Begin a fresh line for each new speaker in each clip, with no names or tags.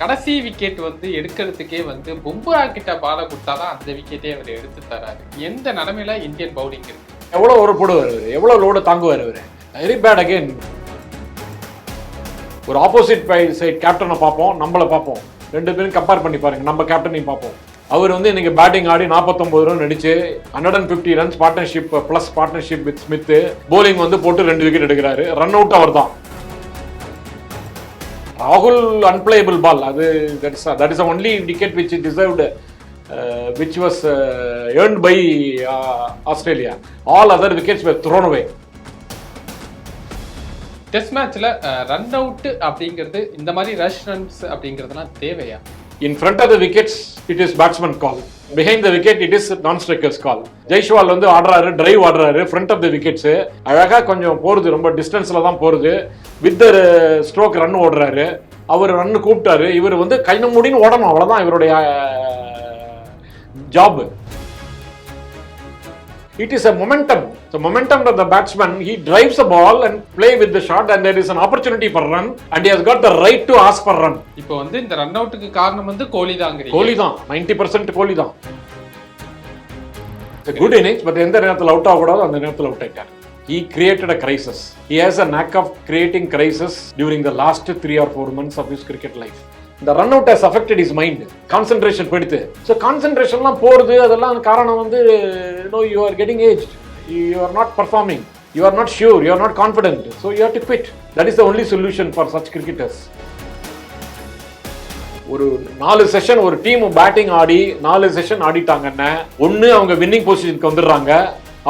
கடைசி விக்கெட் வந்து எடுக்கிறதுக்கே வந்து பும்ரா கிட்ட பால கொடுத்தாதான் அந்த விக்கெட்டே அவர் எடுத்து தராரு. எந்த நிலைமையில இந்தியன் பவுலிங் இருக்கு?
எவ்வளோ ஒரு போடுவார் அவர் எவ்வளோ லோடு தாங்குவார் அவர் வெரி பேட் அகெயின் ஒரு ஆப்போசிட் சைட் கேப்டனை பார்ப்போம் நம்மளை பார்ப்போம். ரெண்டு பேரும் கம்பேர் பண்ணி பாருங்க நம்ம கேப்டனையும் பார்ப்போம். அவர் வந்து இன்னைக்கு பேட்டிங் ஆடி 49 ரன் அடிச்சு hundred and fifty runs partnership plus partnership with Smith bowling வந்து போட்டு ரெண்டு விக்கெட் எடுக்கிறாரு. ரன் அவுட் அவர் தான் ராகுல் அன்பிளேபிள் பால் அது that is that is only wicket which deserved which was earn by Australia all other wickets were thrown
test மேட்ச்சில் run out அப்படிங்கிறது இந்த மாதிரி ரஷ் ரன்ஸ் அப்படிங்கிறதுலாம் தேவையா?
In front of the wickets it is batsman call behind the wicket it is non strikers call Jaiswal வந்து ஆடுறாரு drive ஆடுறாரு front of the wickets அழகாக கொஞ்சம் போறது ரொம்ப டிஸ்டன்ஸில் தான் போறது. வித் ஸ்ட்ரோக் ரன் ஓடுறாரு. அவர் ரன் கூப்பிட்டாரு. இவர் வந்து கை முடின்னு ஓடணும் அவ்வளோதான் இவருடைய job It is a momentum. The momentum of the batsman, he drives the ball and play with the shot and there is an opportunity for run and he has got the right to ask for run.
இப்போ வந்து இந்த run அவுட்டுக்கு காரணம் வந்து கோலி தாங்கிறீங்க
கோலி தான் ninety percent கோலி தான் good innings but எந்த நேரத்தில் out ஆகக்கூடாதோ அந்த நேரத்தில் அவுட் ஆயிட்டார் he created a crisis he has a knack of creating crisis during the last three or four months of his cricket life இந்த run out has affected is mind concentration போயிடுது. So கான்சென்ட்ரேஷன்லாம் போகிறது அதெல்லாம் காரணம் வந்து no you are getting age you are not performing you are not sure you are not confident so you have to quit that is the only solution for such cricketers ஒரு நாலு session ஒரு team batting ஆடி நாலு session ஆடிட்டாங்கன்னா ஒன்று அவங்க winning பொசிஷனுக்கு வந்துடுறாங்க.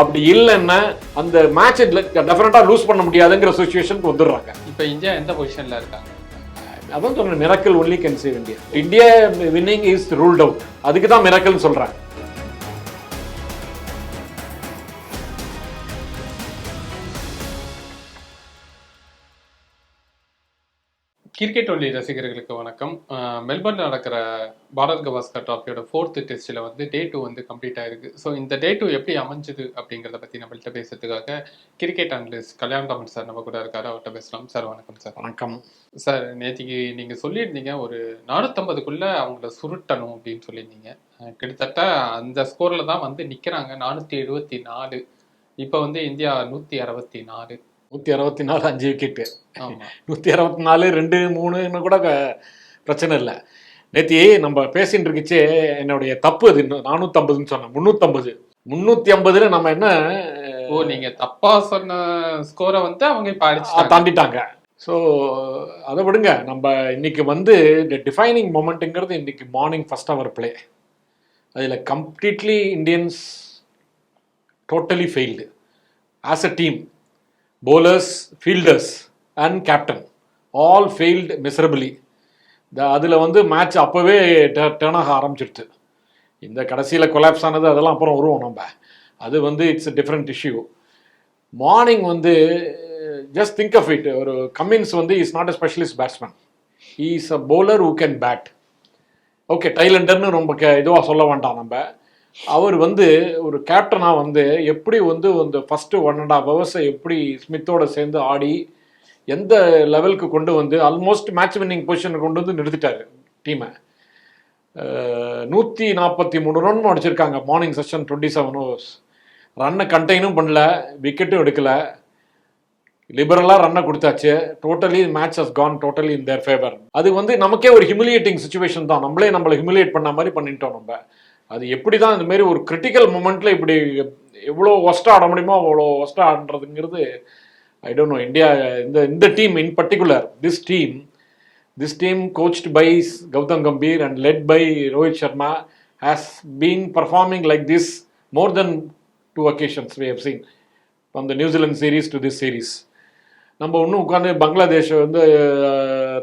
அப்படி இல்லைன்னா அந்த மேட்ச் டெஃபினட்டாக லூஸ் பண்ண முடியாதுங்கிற சுச்சுவேஷனுக்கு வந்துடுறாங்க.
இப்போ இந்தியா எந்த பொசிஷனில் இருக்காங்க?
அதான் சொல்கிறேன் miracle only can save India India winning is ruled out அதுக்கு தான் மிரக்கல்னு சொல்றேன்
கிரிக்கெட் ஒன்லி ரசிகர்களுக்கு வணக்கம். மெல்பர்ன்ல நடக்கிற பாரத் கவாஸ்கர் ட்ராஃபியோட ஃபோர்த்து டெஸ்ட்டில் வந்து டே டூ வந்து கம்ப்ளீட் ஆயிருக்கு. ஸோ இந்த டே டூ எப்படி அமைஞ்சுது அப்படிங்கிறத பற்றி நம்மள்ட்ட பேசுறதுக்காக cricket analyst Kalyan Raman sir நம்ம கூட இருக்காரு. அவர்கிட்ட பேசலாம். சார் வணக்கம் சார்
வணக்கம்.
சார் நேற்றுக்கு நீங்கள் சொல்லியிருந்தீங்க ஒரு நானூற்றம்பதுக்குள்ள அவங்கள சுருட்டணும் அப்படின்னு சொல்லியிருந்தீங்க. கிட்டத்தட்ட அந்த ஸ்கோரில் தான் வந்து நிற்கிறாங்க நானூற்றி எழுபத்தி நாலு. இப்போ வந்து இந்தியா நூற்றி அறுபத்தி நாலு.
நூத்தி அறுபத்தி நாலு அஞ்சு விக்கெட்டு நூத்தி அறுபத்தி நாலு ரெண்டு மூணுன்னு கூட பிரச்சனை இல்லை. நேத்தி நம்ம பேசிட்டு இருக்குச்சே என்னுடைய தப்பு அது. இன்னும் நானூத்தம்பதுன்னு சொன்னேன். முன்னூத்தம்பது. முன்னூத்தி ஐம்பதுல நம்ம என்ன
ஓ நீங்க தப்பா சொன்ன ஸ்கோரை வந்து அவங்க இப்ப அடிச்சுட்டாங்க.
தாண்டிட்டாங்க. ஸோ அதை விடுங்க. நம்ம இன்னைக்கு வந்து இந்த டிஃபைனிங் மொமெண்ட்டுங்கிறது இன்னைக்கு மார்னிங் ஃபர்ஸ்ட் ஹவர் பிளே அதில் completely Indians totally failed as a team bowlers fielders and captain all failed miserably the அதில் வந்து மேட்ச் அப்போவே டேர்ன் ஆக ஆரம்பிச்சிடுது இந்த கடைசியில் கொலாப்ஸ் ஆனது அதெல்லாம் அப்புறம் வருவோம் நம்ம. அது வந்து இட்ஸ் டிஃப்ரெண்ட் இஷ்யூ மார்னிங் வந்து ஜஸ்ட் திங்க் ஆஃப் இட் ஒரு கம்மின்ஸ் வந்து is not a specialist batsman is a bowler who can bat okay டைலண்டர்னு ரொம்ப க இதுவாக சொல்ல வேண்டாம் நம்ம. அவர் வந்து ஒரு கேப்டனாக வந்து எப்படி வந்து இந்த ஃபஸ்ட்டு ஒன் அண்ட் ஆஃப் ஹவர்ஸை எப்படி ஸ்மித்தோட சேர்ந்து ஆடி எந்த லெவலுக்கு கொண்டு வந்து ஆல்மோஸ்ட் மேட்ச் வின்னிங் பொசிஷனை கொண்டு வந்து நிறுத்திட்டாரு டீமை நூற்றி நாற்பத்தி மூணு ரன் அடிச்சிருக்காங்க morning session twenty seven hours ரன்னை கண்டெய்னும் பண்ணல விக்கெட்டும் எடுக்கல. லிபரலாக ரன்னை கொடுத்தாச்சு. Totally match has gone totally in their favour அது வந்து நமக்கே ஒரு ஹிமிலியேட்டிங் சுச்சுவேஷன் தான். நம்மளே நம்மளை ஹிமிலியேட் பண்ண மாதிரி பண்ணிட்டோம் நம்ம. அது எப்படி தான் இந்த மாதிரி ஒரு கிரிட்டிக்கல் மூமெண்ட்டில் இப்படி எவ்வளோ ஒஸ்ட்டாக ஆட முடியுமோ அவ்வளோ ஒஸ்ட்டாக ஆடுறதுங்கிறது ஐ டோன்ட் நோ இந்தியா இந்த இந்த team in particular this team this team coached by Gautam Gambhir and led by Rohit Sharma has been performing like this more than two occasions we have seen from the New Zealand series to this series நம்ம இன்னும் உட்காந்து பங்களாதேஷ் வந்து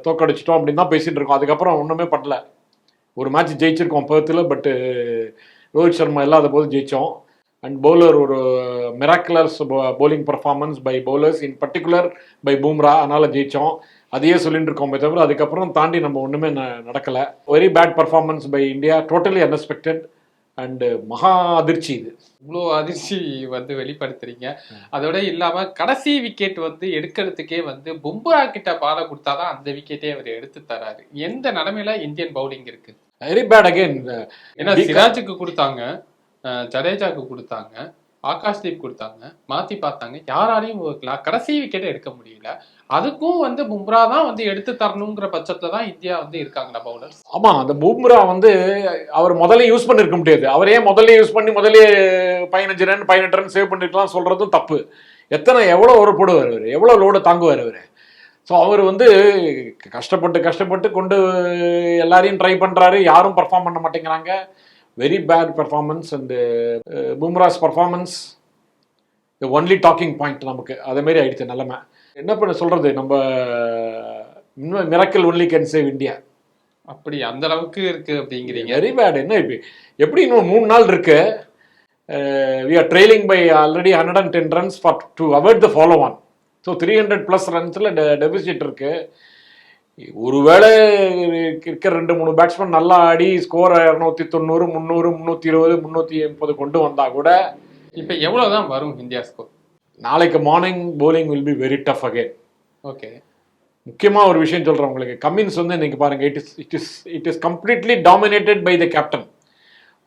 தோக்கடிச்சிட்டோம் அப்படின்னு தான் பேசிகிட்டு இருக்கோம். அதுக்கப்புறம் ஒன்றுமே பண்ணல. ஒரு மேட்ச் ஜெயிச்சிருக்கோம் பேர்த்தில் பட்டு uh, ரோஹித் சர்மா இல்லாத போது ஜெயித்தோம் அண்ட் பவுலர் ஒரு miraculous bowling performance by bowlers in particular by Bumrah அதனால் ஜெயித்தோம் அதையே சொல்லிட்டு இருக்கோமே தவிர அதுக்கப்புறம் தாண்டி நம்ம ஒன்றுமே நடக்கலை. Very bad performance by India totally unexpected and மகா அதிர்ச்சி இது.
இவ்வளோ அதிர்ச்சி வந்து வெளிப்படுத்துறீங்க. அதோட இல்லாம கடைசி விக்கெட் வந்து எடுக்கிறதுக்கே வந்து பும்ரா கிட்ட பால கொடுத்தாதான் அந்த விக்கெட்டே அவர் எடுத்து தராரு. எந்த நிலைமையில இந்தியன் பவுலிங் இருக்கு?
வெரி பேட் அகைன்
ஏன்னா சிராஜுக்கு கொடுத்தாங்க ஜடேஜாக்கு கொடுத்தாங்க. ஆகாஷ்தீப் கொடுத்தாங்க மாத்தி பார்த்தாங்க. யாராலையும் ஒரு கடைசி விக்கெட்டை எடுக்க முடியல. அதுக்கும் வந்து பும்ரா தான் வந்து எடுத்து தரணுங்கிற பட்சத்துல தான் இந்தியா வந்து இருக்காங்களா பவுலர்ஸ்?
ஆமா அந்த பும்ரா வந்து அவர் முதல்ல யூஸ் பண்ணிருக்க முடியாது. அவரே முதல்ல யூஸ் பண்ணி முதல்ல பதினஞ்சு ரன் பதினெட்டு ரன் சேவ் பண்ணிருக்கலாம் சொல்றதும் தப்பு. எத்தனை எவ்வளோ ஒரு போடுவார் அவர்? எவ்வளோ லோடு தாங்குவார் அவர்? ஸோ அவர் வந்து கஷ்டப்பட்டு கஷ்டப்பட்டு கொண்டு எல்லாரையும் ட்ரை பண்றாரு. யாரும் பர்ஃபார்ம் பண்ண மாட்டேங்கிறாங்க. Very bad performance and Bumrah's performance only talking point நமக்கு. அதே மாதிரி ஆயிடுச்சு நிலைமை. என்ன பண்ண சொல்றது? நம்ம miracle only can save India
அப்படி அந்த அளவுக்கு இருக்கு அப்படிங்கிறீங்க.
வெரி பேட் என்ன இப்போ எப்படி இன்னும் மூணு நாள் இருக்கு? We are trailing by already hundred and ten runs for to avoid the follow on so three hundred plus ரன்ஸில் deficit இருக்கு. ஒருவேளை இருக்கிற ரெண்டு மூணு பேட்ஸ்மேன் நல்லா ஆடி ஸ்கோர் இரநூத்தி தொண்ணூறு முந்நூறு முந்நூற்றி இருபது முந்நூற்றி எண்பது கொண்டு வந்தா கூட
இப்ப எவ்வளவுதான் வரும் இந்தியா ஸ்கோர்
நாளைக்கு morning bowling will be very tough again
okay
முக்கியமாக ஒரு விஷயம் சொல்கிறேன் உங்களுக்கு. கம்மின்ஸ் வந்து இன்னைக்கு பாருங்க it is it is it is completely dominated by the captain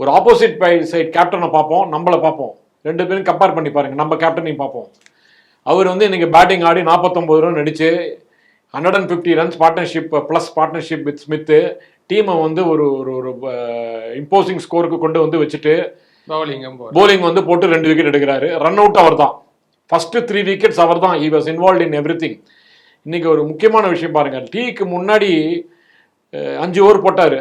ஒரு ஆப்போசிட் பை சைட் கேப்டனை பார்ப்போம் நம்மளை பார்ப்போம். ரெண்டு பேரும் கம்பேர் பண்ணி பாருங்க நம்ம கேப்டனையும் பார்ப்போம். அவர் வந்து இன்னைக்கு பேட்டிங் ஆடி நாற்பத்தொம்பது ரன் அடிச்சு hundred and fifty runs partnership plus partnership with Smith டீமை வந்து ஒரு ஒரு ஒரு இம்போசிங் ஸ்கோருக்கு கொண்டு வந்து வச்சுட்டு
போற
bowling வந்து போட்டு ரெண்டு விக்கெட் எடுக்கிறாரு. ரன் அவுட் அவர் தான் ஃபர்ஸ்ட் த்ரீ விக்கெட்ஸ் அவர் தான் he was involve in everything இன்னைக்கு ஒரு முக்கியமான விஷயம் பாருங்க. டீக்கு முன்னாடி அஹ், அஞ்சு ஓவர் போட்டாரு.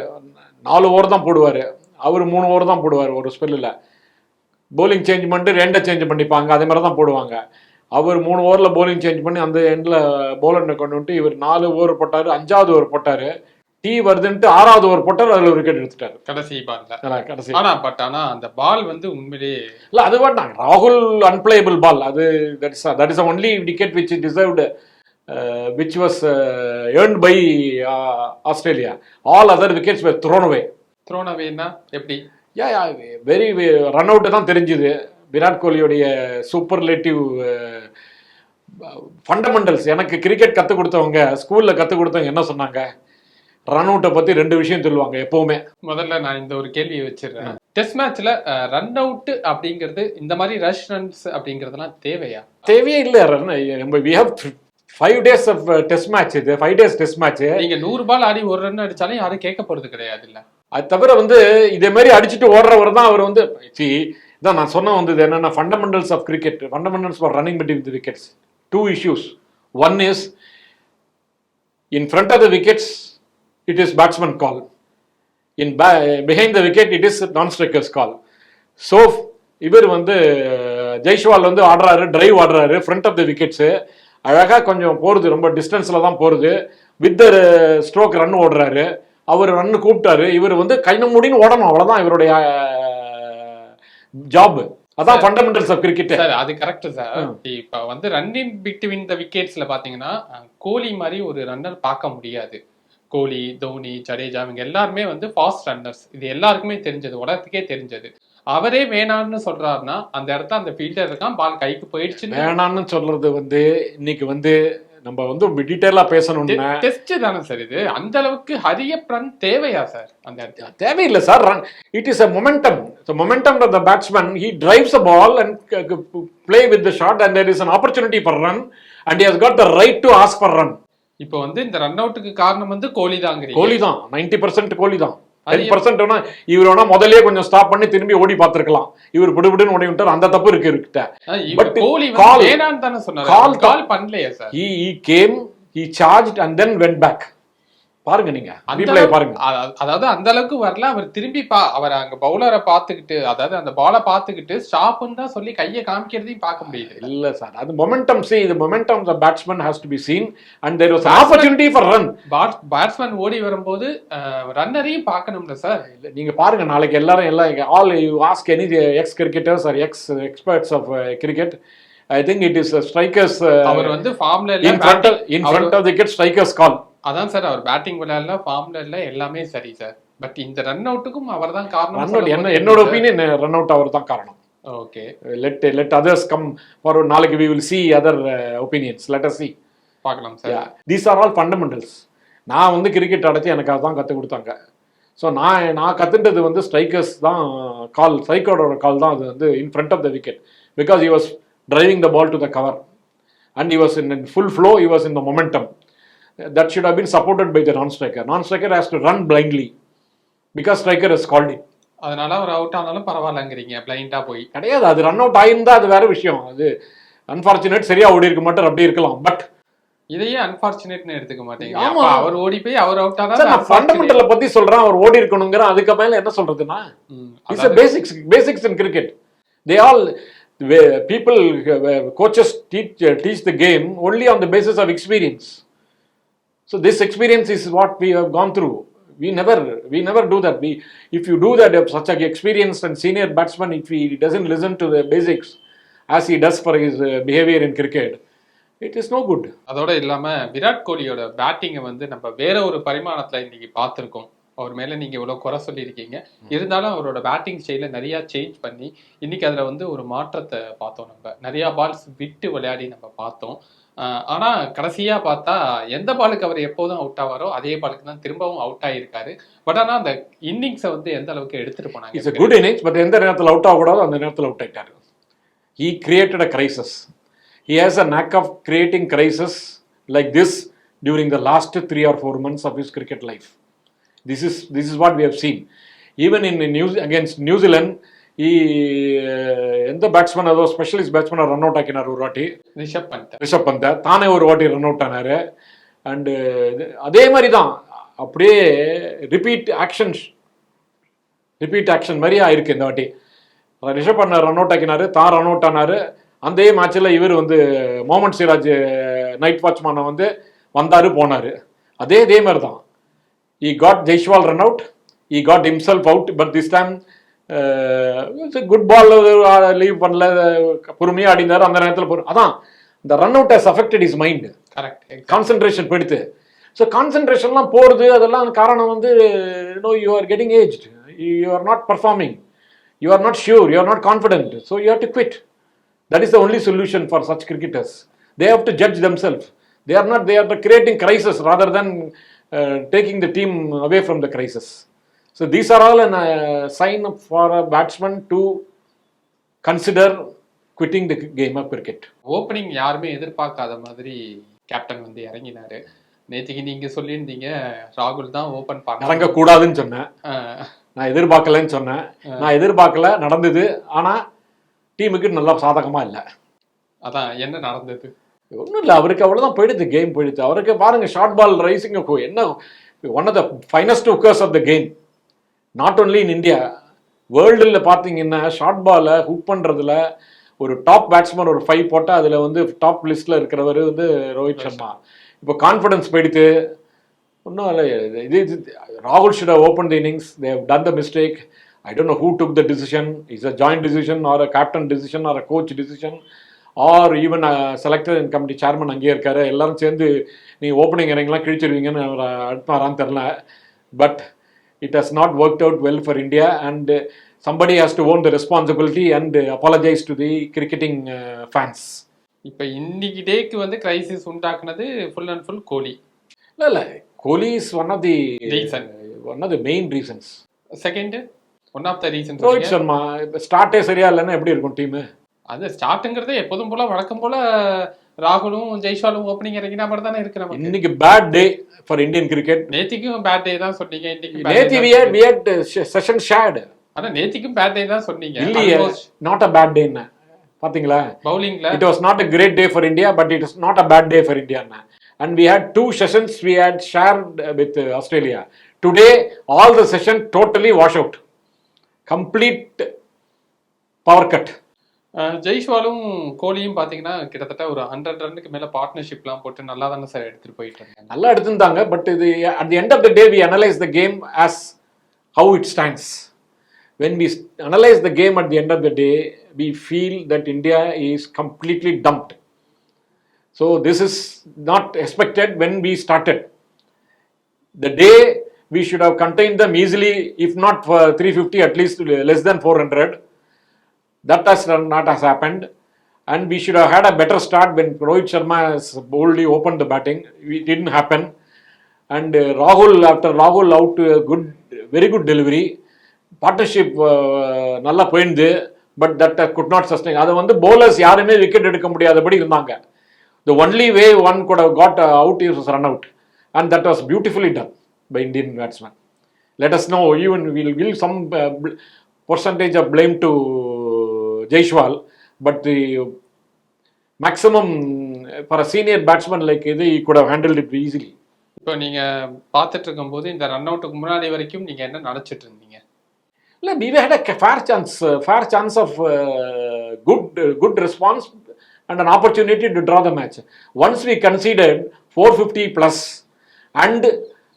நாலு ஓவர் தான் போடுவார். அவர் மூணு ஓவர் தான் போடுவார் ஒரு ஸ்பெல்லில் bowling சேஞ்ச் பண்ணிட்டு ரெண்டை சேஞ்ச் பண்ணிப்பாங்க. அதே மாதிரி தான் போடுவாங்க. அவர் மூணு ஓவரில் bowling சேஞ்ச் பண்ணி அந்த எண்டில் bowler கொண்டு வந்துட்டு இவர் நாலு ஓவர் போட்டார் அஞ்சாவது ஓவர் போட்டார். டீ வருதுன்ட்டு ஆறாவது ஓவர் போட்டார் அதில் விக்கெட் எடுத்துட்டாரு.
கடைசி பால்ல
கடைசி
ஆனா பட் ஆனா அந்த பால் வந்து உண்மையிலேயே
இல்ல அது வேண்டாம் ராகுல் அன்பிளேபிள் பால் அது that is that is only wicket which deserved which was earn by Australia all other wickets were thrown away.
Thrown அவேன்னா எப்படி?
Yeah yeah very run out தான் தெரிஞ்சுது. விராட் கோலியோடைய சூப்பர்லேட்டிவ் ஃபண்டமெண்டல்ஸ் எனக்கு கிரிக்கெட் கற்றுக் கொடுத்தவங்க ஸ்கூலில் கற்றுக் கொடுத்தவங்க என்ன சொன்னாங்க? ரன் அவுட்டை பற்றி ரெண்டு விஷயம் சொல்லுவாங்க எப்போவுமே.
முதல்ல நான் இந்த ஒரு கேள்வியை வச்சிடுறேன். டெஸ்ட் மேட்ச்ல ரன் அவுட் அப்படிங்கிறது இந்த மாதிரி ரஷ் ரன்ஸ் அப்படிங்கறதெல்லாம் தேவையா?
தேவையே இல்லை ரன். நம்ம we have five days of test match இது. ஃபைவ் டேஸ் டெஸ்ட் மேட்ச்
நீங்க நூறு பால் ஆடி ஒரு ரன் அடிச்சாலும் யாரும் கேட்க போறது கிடையாது இல்ல?
அது தவிர வந்து இதே மாதிரி அடிச்சுட்டு ஓடுறவர் தான் அவர் வந்து இதான் நான் சொன்ன வந்தது என்னென்னா fundamentals of cricket fundamentals for running between the wickets two issues one is in front of the wickets it is batsman call in behind the wicket it is non strikers call so இவர் வந்து ஜெய்ஷ்வால் வந்து ஆடுறாரு drive ஆடுறாரு front of the wickets அழகாக கொஞ்சம் போகிறது ரொம்ப டிஸ்டன்ஸில் தான் போகிறது வித் ஸ்ட்ரோக் ரன் ஓடுறாரு. அவர் ரன் கூப்பிட்டாரு. இவர் வந்து கை முடின்னு ஓடணும் அவ்வளோதான் இவருடைய ஜாப் அதான் ஃபண்டமெண்டல்ஸ் ஆஃப் கிரிக்கெட்
சார் அது கரெக்ட் சார் இப்ப வந்து ரன்னிங் பிட்வீன் த விக்கெட்ஸ்ல பாத்தீங்கன்னா கோலி மாதிரி ஒரு ரன்னர் பார்க்க முடியாது. கோலி தோனி ஜடேஜா இவங்க எல்லாருமே வந்து ஃபாஸ்ட் ரன்னர்ஸ் இது எல்லாருக்குமே தெரிஞ்சது உலகத்துக்கே தெரிஞ்சது. அவரே வேணான்னு சொல்றாருன்னா அந்த இடத்த அந்த ஃபீல்டர் இருக்கான் பால் கைக்கு போயிடுச்சுன்னு.
வேணான்னு சொல்றது வந்து இன்னைக்கு வந்து நம்ம வந்து டீட்டெயிலாக பேசணும்னா
டெஸ்ட் தானே சார் இது? அந்த அளவுக்கு ஹரியப் ரன் தேவையா சார் அந்த இடத்துல?
தேவையில்லை sir. Run it is a momentum momentum the batsman he drives a ball and play with the shot and there is an opportunity for run and has got the right to ask for run
இப்போ வந்து இந்த run அவுட்டுக்கு காரணம் வந்து கோலி தாங்கிறீங்க
கோலி தான். Ninety percent கோலி தான். Ten percent வேணா இவர் வேணா முதல்லயே கொஞ்சம் ஸ்டாப் பண்ணி திரும்பி ஓடி பார்த்திருக்கலாம். இவர் விடுவிடுன்னு ஓடி விட்டார் அந்த தப்பு இருக்கு இருக்கிட்ட
கோலி தானே கால் பண்ணலையா sir
he came he charged and then went back. பாருங்க நீங்க பாருங்க.
அதாவது- அந்த அளவுக்கு வரல அவர் திரும்பி பா அவர் அங்க பவுலரை பாத்துக்கிட்டு அதாவது அந்த பாலை பாத்துக்கிட்டு ஸ்டாப்னு தான் சொல்லி கையை காமிக்கிறதையும் பார்க்க முடியுது.
இல்ல சார் அது momentum of the batsman has to be seen. And there was an
Batsman-
opportunity for run.
Batsman ஓடி வரும்போது ரன்னரையும் பார்க்கணும்ல சார்?
இல்ல, நீங்க பாருங்க நாளைக்கு எல்லாரும் எல்லாம் all you ask any ex cricketers or ex experts of cricket I think it is striker's
அவர் வந்து ஃபார்ம்ல
in front in front of wicket striker's call
அதான் சார் அவர் பேட்டிங் விளையாடல ஃபார்ம்ல இல்ல எல்லாமே சரி சார். பட் இந்த ரன் அவுட்டுக்கும் அவர் தான் காரணம்
என்ன என்னோட ஒப்பீனியன் ரன் அவுட் அவர் தான் காரணம்.
Okay
let let others come for நாளைக்கு we will see other opinions let us see
பார்க்கலாம் sir.
These are all fundamentals நான் வந்து கிரிக்கெட் அடைச்சி எனக்கு அதான் கற்றுக் கொடுத்தாங்க. ஸோ நான் நான் கற்றுன்றது வந்து ஸ்ட்ரைக்கர்ஸ் தான் கால் ஸ்ட்ரைக்கரோட கால் தான் அது வந்து in front of the wicket because he was driving the ball to the cover and he was in full flow he was in the momentum that should have been supported by the non-striker. Non-striker has to run blindly because striker is called in
அதனால அவர் out ஆனாலும் பரவாயில்லங்கிறீங்க. பிளைண்டா போய்.
கிடையாது. அது run out ஆயிருந்தா அது வேற விஷயம். அது அன்ஃபார்ச்சுனேட் சரியா ஓடி இருக்க மாட்டார். அப்படி இருக்கலாம். பட்
இதையே அன்பார்ச்சுனேட்னு எடுத்துக்க மாட்டீங்க.
ஆமா.
அவர் ஓடி போய் அவர் அவுட் ஆனா
நான் ஃபண்டமெண்டலை பத்தி சொல்றேன். அவர் ஓடி இருக்கணுங்கிற அதுக்கு மேல என்ன சொல்றதுன்னா it's basics basics in cricket they all people coaches teach teach the game only on the basis of experience so this experience is what we have gone through we never we never do that. We if you do that if such a experienced and senior batsman if he doesn't listen to the basics as he does for his uh, behavior in cricket it is no good.
அதோட இல்லாம விராட் கோலியோட பேட்டிங்கை வந்து நம்ம வேற ஒரு பரிமாணத்துல இன்னைக்கு பார்த்திருக்கோம். அவர் மேல நீங்க இவ்வளவு குறை சொல்லியிருக்கீங்க. இருந்தாலும் அவரோட பேட்டிங் ஸ்டைல நிறைய சேஞ்ச் பண்ணி இன்னைக்கு அதுல வந்து ஒரு மாற்றத்தை பார்த்தோம் நம்ம. நிறைய பால்ஸ் விட்டு விளையாடி நம்ம பார்த்தோம். ஆஹ் ஆனா கடைசியா பார்த்தா எந்த பாலுக்கு அவர் எப்போதும் அவுட் ஆவாரோ அதே பாலுக்கு தான் திரும்பவும் அவுட் ஆயிருக்காரு பட் ஆனா அந்த இன்னிங்ஸை வந்து எந்த அளவுக்கு எடுத்துட்டு
இட்ஸ்
போனாங்க
a குட் இன்னிங்ஸ் பட் எந்த நேரத்தில் அவுட் ஆகக்கூடாதோ அந்த நேரத்தில் அவுட் ஆயிட்டாரு he created a crisis he has a knack of creating crisis like this during the last three or four months of his cricket life this is this is what we have seen even in news against new batsman அதோ specialist பேட்ஸ்மேனை run out ஆக்கினார் ஒரு வாட்டி
ரிஷப் பண்ணிட்டேன்
ரிஷப் பந்த தானே ஒரு வாட்டி ரன் அவுட் ஆனாரு அண்டு அதே மாதிரி தான் அப்படியே ரிப்பீட் ஆக்ஷன்ஸ் ரிப்பீட் ஆக்ஷன் மாதிரி ஆயிருக்கு இந்த வாட்டி ரிஷப் பண்ண ரன் அவுட் ஆக்கினாரு தான் ரன் அவுட் ஆனாரு அந்த மேட்ச்சில் இவர் வந்து மொஹமட் சிராஜ் நைட் வாட்ச்மேனை வந்து வந்தாரு போனாரு அதே இதே மாதிரி தான் he got Jaiswal run out he got himself out but this time good ball leave பண்ணல பொறுமையாக ஆடினார் அந்த நேரத்தில் பொறு அதான் இந்த run out has affected is mind
correct
concentration போயிடுத்து ஸோ கான்சென்ட்ரேஷன்லாம் போகிறது அதெல்லாம் காரணம் வந்து no you are getting age you are not performing you are not sure you are not confident so you have to quit that is the only solution for such cricketers they have to judge themself they are not they are creating crisis rather than taking the team away from the crisis so these are all an sign for a batsman to consider quitting the game of cricket
opening யாருமே எதிர்பார்க்காத மாதிரி captain வந்து இறங்கினாரு. நேத்திக்கு நீங்க சொல்லியிருந்தீங்க ராகுல் தான் open பண்ண
இறங்கக்கூடாதுன்னு சொன்னேன். நான் எதிர்பார்க்கலன்னு சொன்னேன். நான் எதிர்பார்க்கல நடந்தது. ஆனா டீமுக்கு நல்லா சாதகமா இல்லை.
அதான் என்ன நடந்தது?
ஒன்றும் இல்லை அவருக்கு அவ்வளோதான் போயிடுது கேம் போயிடுது. அவருக்கு பாருங்க ஷார்ட் பால் ரைசிங் என்ன one of the finest hookers of the game not only in India வேர்ல்டில் பார்த்தீங்கன்னா ஷார்ட் பாலை ஹுக் பண்ணுறதுல ஒரு டாப் பேட்ஸ்மேன் ஒரு ஃபைவ் போட்டால் அதில் வந்து டாப் லிஸ்ட்டில் இருக்கிறவர் வந்து ரோஹித் சர்மா. இப்போ கான்ஃபிடன்ஸ் போயிடுத்து. ஒன்றும் இல்லை. இது இது ராகுல் should open the innings they done the mistake I don't know who took the decision is a joint decision or a captain decision or a coach decision or even selector and committee chairman அங்கேயே இருக்காரு. எல்லாரும் சேர்ந்து நீ opening இறங்கலாம் கிழிச்சிருவீங்கன்னு அவர் அடுப்பாரான்னு தெரில but it has not work out well for India and somebody has to own the responsibility and apologize to the cricketing fans
இப்ப இன்னைக்கு டேக்கு வந்து கிரைசிஸ் உண்டாக்குனது ஃபுல் அண்ட் ஃபுல் கோலி.
இல்லை இல்லை. Kohli is one of the
Reason.
One of the main reasons
second one of the reason
Rohit Sharma இப்போ ஸ்டார்ட்டே சரியா இல்லைன்னா எப்படி இருக்கும் டீமு
அது ஸ்டார்ட்ங்கிறது எப்போதும் போல வழக்கம் போல ராகுலும் ஜெய்ஷ்வாலும் ஓப்பனிங் இறங்கினா மாதிரி தானே இருக்கு நமக்கு
இன்னைக்கு bad day for Indian cricket
நேத்திக்கும் bad day தான் சொன்னீங்க இன்னைக்கு
நேத்தி
தான்
we had we had session shade
ஆனா நேத்திக்கும் பேட் டே தான் சொன்னீங்க
இல்லையே நாட் அ பேட் டேன்னு பாத்தீங்களா
பவுலிங்ல
it was not a great day for India, but it was not a bad day for India. na. And we had two sessions we had shared uh, with uh, Australia. Today, all the session totally wash out.
ஜெய்ஷ்வாலும் கோலியும் பார்த்தீங்கன்னா கிட்டத்தட்ட ஒரு hundred ரன்னுக்கு மேலே பார்ட்னர்ஷிப்லாம் போட்டு நல்லா தானே sir எடுத்துகிட்டு போயிட்டு இருந்தாங்க
நல்லா எடுத்திருந்தாங்க பட் இது at the end of the day we analyse the game as how it stands when we analyse the game at the end of the day we feel that India is completely dumped so this is not expected when we started the day we should have contain them easily if not three fifty at least less than four hundred That has not has happened. And we should have had a better start when Rohit Sharma has boldly opened the batting. It didn't happen. And uh, Rahul, after Rahul out, uh, good, very good delivery. Partnership uh, நல்லா போயிருந்து but that could not sustain அதை வந்து bowlers யாருமே wicket எடுக்க முடியாதபடி இருந்தாங்க the only way one could have got uh, out is was run out and that was beautifully done by indian batsman let us know even we'll give some uh, the maximum uh, for a senior batsman like இது have handled it easily
இப்போ நீங்க பார்த்துட்டு இருக்கும்போது இந்த run அவுட்டுக்கு முன்னாடி வரைக்கும் நீங்க என்ன நினைச்சிட்டு இருந்தீங்க
இல்ல fair chance uh, fair chance of uh, good uh, good response and an opportunity to draw the match once we conceded 450 plus and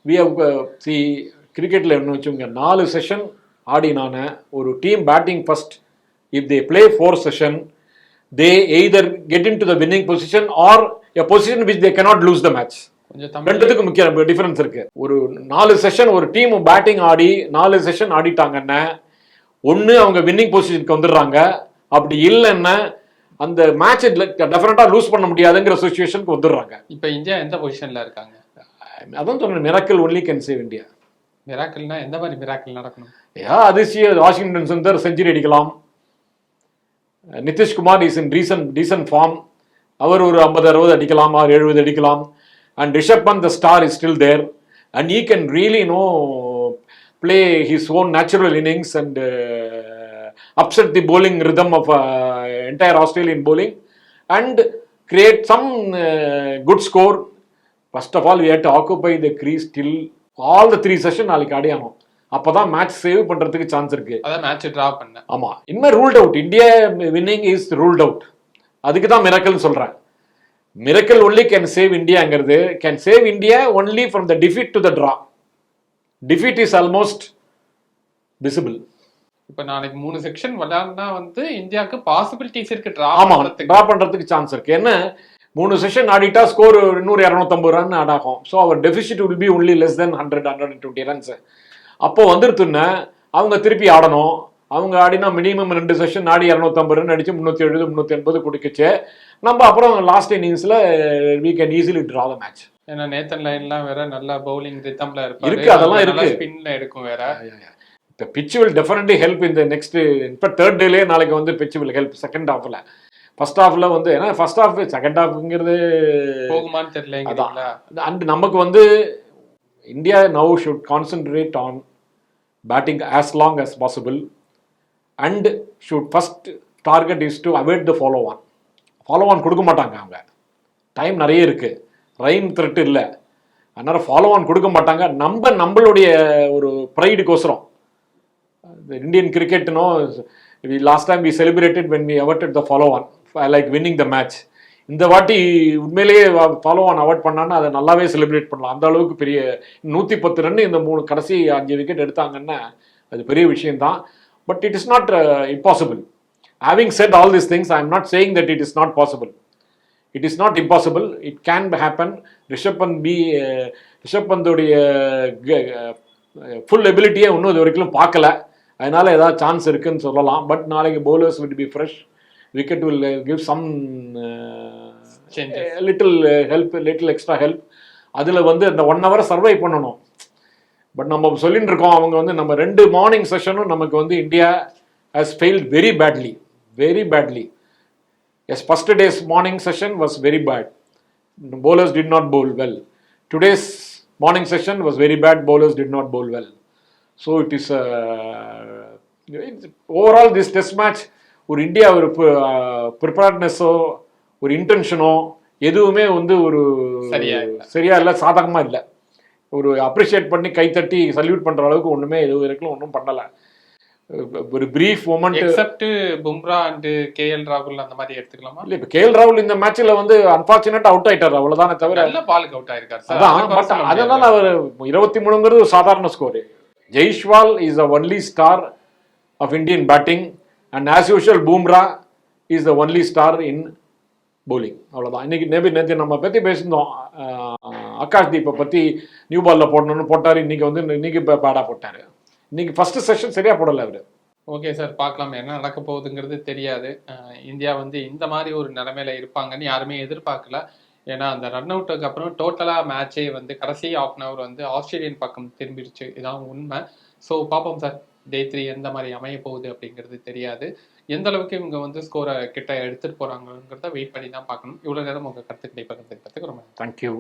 we have uh, see கிரிக்கெட்டில் என்ன வச்சுங்க நாலு செஷன் ஆடினான ஒரு team batting first if they play four session they either get in to the winning position or a position which they cannot lose the match
கொஞ்சம்
ரெண்டுத்துக்கு முக்கிய difference இருக்கு. ஒரு நாலு செஷன் ஒரு டீம் பேட்டிங் ஆடி நாலு செஷன் ஆடிட்டாங்கன்னா ஒன்று அவங்க வின்னிங் பொசிஷனுக்கு வந்துடுறாங்க. அப்படி இல்லைன்னா அந்த மேட்ச் டெஃபினட்டாக லூஸ் பண்ண முடியாதுங்கிற சுச்சுவேஷனுக்கு வந்துடுறாங்க.
இப்போ இந்தியா எந்த பொசிஷன்ல இருக்காங்க?
அதான் சொன்னேன் miracle only can save India
மிராக்கிள்னா எந்த மாதிரி மிராக்கிள் நடக்கணும்?
ஏன் அதிசய வாஷிங்டன் சுந்தர் செஞ்சுரி அடிக்கலாம். Nitish Kumar is in reason decent form அவர் ஒரு ஐம்பது அறுபது அடிக்கலாம் ஆறு எழுபது அடிக்கலாம் and Rishabh Pant the star is still there and he can really no play his own natural innings and upset the bowling rhythm of uh, entire Australian bowling and create some uh, good score. First of all, we had to occupy the crease till all the three session நாளைக்கு ஆடியானோம் அப்பதான் match save பண்றதுக்கு chance இருக்கு.
அதான் match draw பண்ணேன்.
ஆமா. இனிமே ruled out India winning is ruled out அதுக்கு தான் மிரக்கல் சொல்றேன். Miracle only can save இந்தியாங்கிறது can save India only from the defeat to the draw defeat is almost visible
இப்போ நாளைக்கு மூணு செக்ஷன் விளையாடினா வந்து இந்தியாவுக்கு பாசிபிலிட்டிஸ் இருக்கு டிரா
ஆமா. டிரா பண்றதுக்கு சான்ஸ் இருக்கு. என்ன? மூணு செஷன் ஆடிட்டா ஸ்கோர் இன்னொரு இரநூத்தம்பது ரன் ஆட் ஆகும். So our deficit will be only less than hundred hundred and twenty runs அப்போ வந்துருத்துன்னா அவங்க திருப்பி ஆடணும். அவங்க ஆடினா மினிமம் ரெண்டு செஷன் ஆடி இரநூத்தம்பது ரன் அடிச்சு முந்நூற்றி எழுபது முந்நூற்றி எண்பது குடிக்குச்சு. நம்ம அப்புறம் லாஸ்ட் இன்னிங்ஸில் we can easily draw the match
ஏன்னா நேத்தன் லைன்லாம் வேற நல்லா பவுலிங் ரித்தம்ல
இருக்கு, அதெல்லாம் இருக்கு.
ஸ்பின்ல எடுக்கும் வேற.
இப்போ பிச் வில் டெஃபினெட்லி ஹெல்ப் இந்த நெக்ஸ்ட் இப்போ தேர்ட் டேலே நாளைக்கு வந்து பிச் வில் ஹெல்ப் செகண்ட் ஹாஃபில் ஃபர்ஸ்ட் ஹாஃபில் வந்து ஏன்னா ஃபர்ஸ்ட் ஹாஃப் செகண்ட் ஹாஃப்ங்கிறது
போகுமான்னு தெரியலங்கிறீங்களா
அண்ட் நமக்கு வந்து India now should concentrate on batting as long as possible and should first target is to avoid the follow on follow on கொடுக்க மாட்டாங்க அவங்க. டைம் நிறைய இருக்குது ரைம் த்ரெட் இல்லை. அதனால் ஃபாலோ ஆன் கொடுக்க மாட்டாங்க. நம்ம நம்மளுடைய ஒரு ப்ரைடுக்கோசரம் Indian கிரிக்கெட்னோ last time we celebrated when we awarded the follow on like winning the match இந்த வாட்டி உண்மையிலேயே ஃபாலோ ஆன் அவாய்ட் பண்ணான்னு அதை நல்லாவே செலிப்ரேட் பண்ணலாம். அந்த அளவுக்கு பெரிய நூற்றி பத்து ரன் இந்த மூணு கடைசி அஞ்சு விக்கெட் எடுத்தாங்கன்னா அது பெரிய விஷயம்தான். But it is not impossible having said all this things I am not saying that it is not possible it is not impossible it can happen Rishabh Pant B Rishabh பந்தோடைய full எபிலிட்டியே இன்னும் இது வரைக்கும் பார்க்கல. அதனால ஏதாவது சான்ஸ் இருக்குன்னு சொல்லலாம். பட் நாளைக்கு bowlers with be fresh wicket will give some
Changes.
Little help little extra help அதில் வந்து அந்த ஒன் ஹவரை சர்வை பண்ணணும். பட் நம்ம சொல்லிட்டு இருக்கோம் அவங்க வந்து நம்ம ரெண்டு மார்னிங் செஷனும் நமக்கு வந்து India has failed very badly very badly as first day's morning session was very bad bowlers did not bowl well. Today's morning session was very bad. Bowlers did not bowl well. So it is uh, overall this test match ஒரு India ஒரு ப்ரிப்பேர்ட்னஸோ ஒரு இன்டென்ஷனோ எதுவுமே வந்து ஒரு
சரியா இல்ல.
சரியா இல்லை சாதகமாக இல்லை. ஒரு அப்ரிஷியேட் பண்ணி கைத்தட்டி சல்யூட் பண்ற அளவுக்கு ஒண்ணுமே இது வரைக்கும் ஒன்றும் பண்ணல. ஒரு brief moment
except Bumrah and K L ராகுல் அந்த மாதிரி எடுத்துக்கலாமா?
இல்ல இப்ப கேஎல் ராகுல் இந்த மேட்ச்ல வந்து அன்பார்ச்சுனேட் அவுட் ஆயிட்டார் அவ்வளவுதானே தவிர
நல்ல பாலுக்கு அவுட் ஆயிருக்காரு
அதான் பட் அதனால அவர் இருபத்தி மூணுங்கிறது ஒரு சாதாரண score Jaiswal is the only star of Indian batting and as usual Bumrah is the only star in bowling அவ்வளோதான் இன்னைக்கு நேபி நேற்று நம்ம பற்றி பேசியிருந்தோம். ஆகாஷ் தீப்பை பற்றி நியூ பாலில் போடணும்னு போட்டார். இன்றைக்கி வந்து இன்றைக்கி இப்போ பேடாக போட்டார். இன்றைக்கி ஃபஸ்ட்டு செஷன் சரியாக போடலை அவர்.
ஓகே சார் பார்க்கலாம். என்ன நடக்க போகுதுங்கிறது தெரியாது. இந்தியா வந்து இந்த மாதிரி ஒரு நிலைமையில இருப்பாங்கன்னு யாருமே எதிர்பார்க்கல. ஏன்னா அந்த ரன் அவுட்டுக்கு அப்புறம் டோட்டலாக மேட்சே வந்து கடைசி ஆஃப் அன் அவர் வந்து ஆஸ்திரேலியன் பக்கம் திரும்பிடுச்சு இதான் உண்மை. ஸோ பார்ப்போம் சார் டே த்ரீ எந்த மாதிரி அமைய போகுது அப்படிங்கிறது தெரியாது. எந்த அளவுக்கு இவங்க வந்து ஸ்கோரை கிட்ட எடுத்துட்டு போறாங்கிறத வெயிட் பண்ணி தான் பார்க்கணும். இவ்வளோ நேரம் உங்க கருத்து கிடைப்பதற்கு ரொம்ப
தேங்க்யூ